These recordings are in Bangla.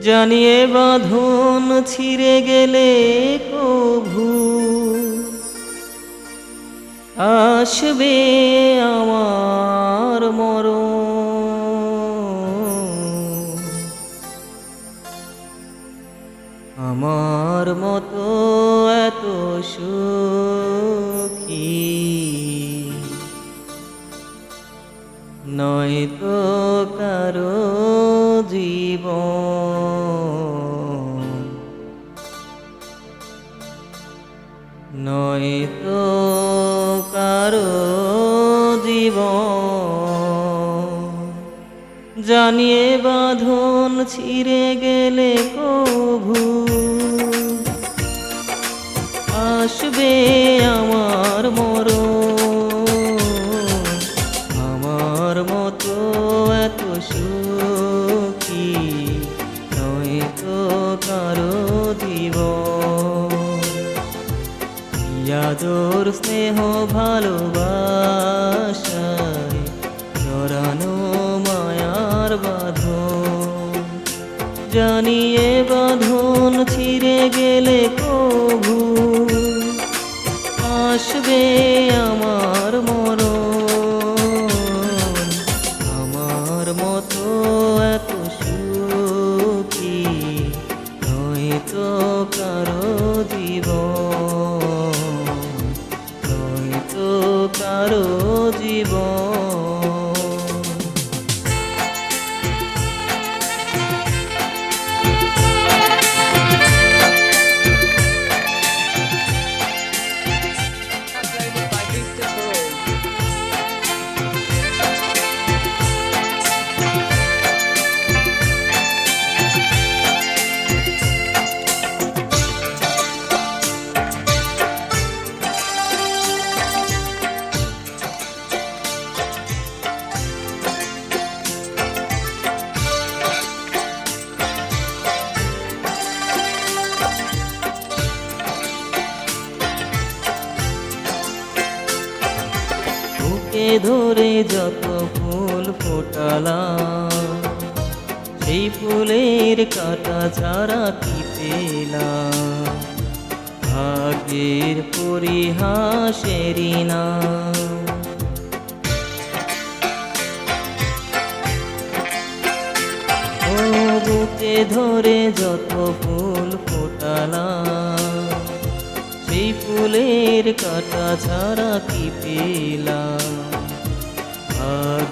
জানিয়ে বাঁধন ছিঁড়ে গেলে কভু আসবে আমার মর আমার মতো এত সুখী। নয়তো কারও জীবন। নয়তো কারও জীব জানিয়ে বাঁধন ছিঁড়ে গেলে কভু। আসবে জীব ইয়াদর স্নেহ ভালোবাসায় জড়ানো মায়ার বাঁধন। জানিয়ে বাঁধন ছিঁড়ে গেলে কভু আসবে আমার জীবন। বুকে ধরে যত ফুল ফোটালাম, সেই ফুলের কাটা ছাড়া কি পেলাম ভাগ্যের পরিহাসেরই না। বুকে ধরে যত ফুল ফোটালাম, সেই ফুলের কাটা ছাড়া কি পেলাম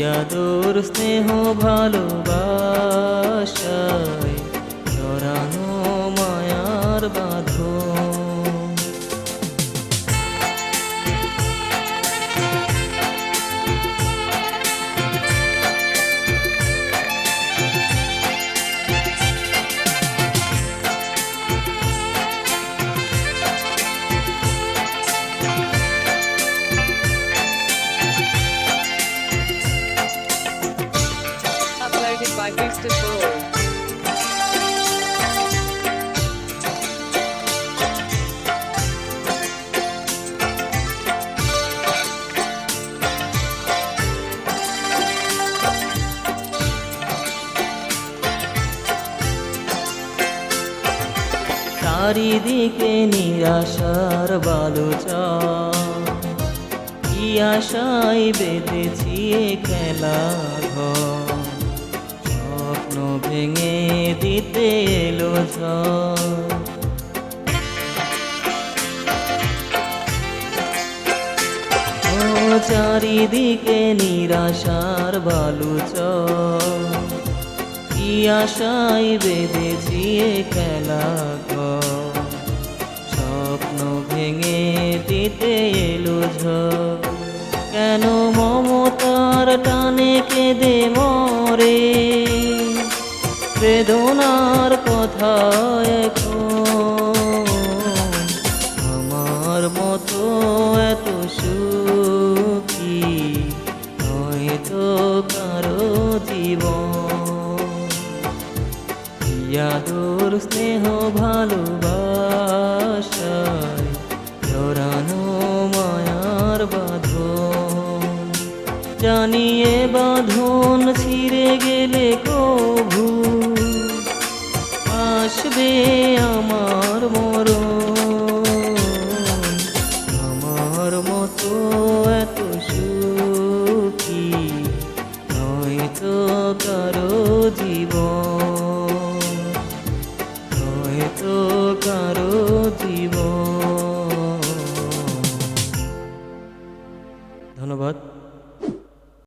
ইয়াদর স্নেহ ভালোবাসায় জড়ানো মায়ার বাঁধন। For চারিদিকে নিরাশার বালুচা। কি আশায় বেঁধেছি খেলা? ভেঙে দিতে এলো চারিদিকে নিরাশার বালুচ কি আশায় বেঁধেছি খেলা। স্বপ্ন ভেঙে দিতে এলো কেন মমতার টানে কেঁদে মরে? বেদনার কথা এখন। আমার মতো এত সুখী হয়তো কারও জীবন। স্নেহ ভালোবাসায় জড়ানো মায়ার বাঁধন। জানিয়ে বাঁধন